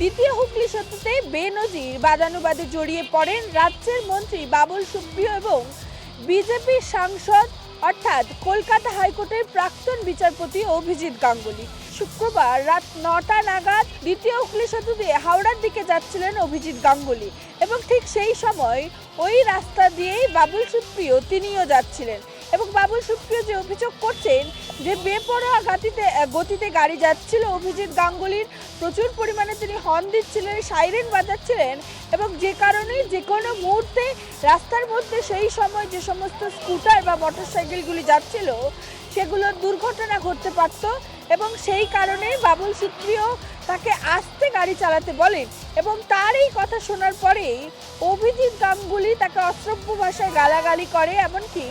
দ্বিতীয় হুগলি সত্যতে বেনজির বাদানুবাদে জড়িয়ে পড়েন রাজ্যের মন্ত্রী বাবুল সুপ্রিয় এবং বিজেপি সাংসদ, অর্থাৎ কলকাতা হাইকোর্টের প্রাক্তন বিচারপতি অভিজিৎ গাঙ্গুলি। শুক্রবার রাত নটা নাগাদ দ্বিতীয় হুগলি সেতু দিয়ে হাওড়ার দিকে যাচ্ছিলেন অভিজিৎ গাঙ্গুলি এবং ঠিক সেই সময় ওই রাস্তা দিয়েই বাবুল সুপ্রিয় তিনিও যাচ্ছিলেন। এবং বাবুল সুপ্রিয় যে অভিযোগ করছেন যে বেপরোয়া গাতিতে, গতিতে গাড়ি যাচ্ছিল, অভিজিৎ গাঙ্গুলির প্রচুর পরিমাণে তিনি হর্ন দিচ্ছিলেন, সাইরেন বাজাচ্ছিলেন এবং যে কারণে যে কোনো মুহূর্তে রাস্তার মধ্যে সেই সময় যে সমস্ত স্কুটার বা মোটরসাইকেলগুলি যাচ্ছিল, সেগুলোর দুর্ঘটনা ঘটতে পারত। এবং সেই কারণে বাবুল সুপ্রিয় তাকে আস্তে গাড়ি চালাতে বলেন এবং তার এই কথা শোনার পরেই অভিজিৎ গাঙ্গুলি তাকে অশ্রব্য ভাষায় গালাগালি করে, এমনকি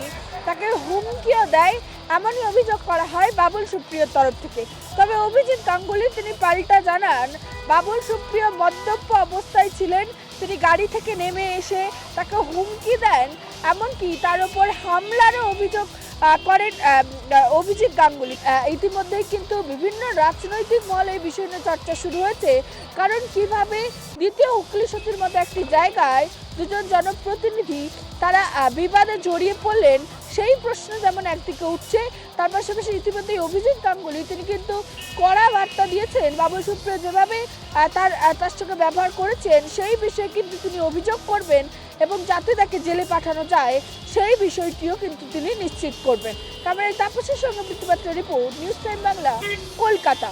তাকে হুমকিও দেয়। এমনই অভিযোগ করা হয় বাবুল সুপ্রিয়র তরফ থেকে। তবে অভিজিৎ গাঙ্গুলি তিনি পাল্টা জানান, বাবুল সুপ্রিয় মদ্যপ অবস্থায় ছিলেন। তিনি গাড়ি থেকে নেমে এসে তাকে হুমকি দেন, এমনকি তার উপর হামলারও অভিযোগ করেন অভিজিৎ গাঙ্গুলি। ইতিমধ্যেই কিন্তু বিভিন্ন রাজনৈতিক মহলে এই বিষয় নিয়ে চর্চা শুরু হয়েছে। কারণ কীভাবে দ্বিতীয় হুগলি সেতুর মতো একটি জায়গায় দুজন জনপ্রতিনিধি তারা বিবাদে জড়িয়ে পড়লেন, সেই প্রশ্ন যেমন একদিকে উঠছে, তার পাশাপাশি ইতিমধ্যেই অভিজিৎ গাঙ্গুলি, তিনি কিন্তু কড়া বার্তা দিয়েছেন। বাবুল সুপ্রিয় যেভাবে তার তার সঙ্গে ব্যবহার করেছেন, সেই বিষয়ে কিন্তু তিনি অভিযোগ করবেন। এবং যাতে তাকে জেলে পাঠানো যায়, সেই বিষয়টিও কিন্তু তিনি নিশ্চিত করবেন। ক্যামেরায় তাপসের সঙ্গে বৃত্তিপাত্র report, news time Bangla, Kolkata.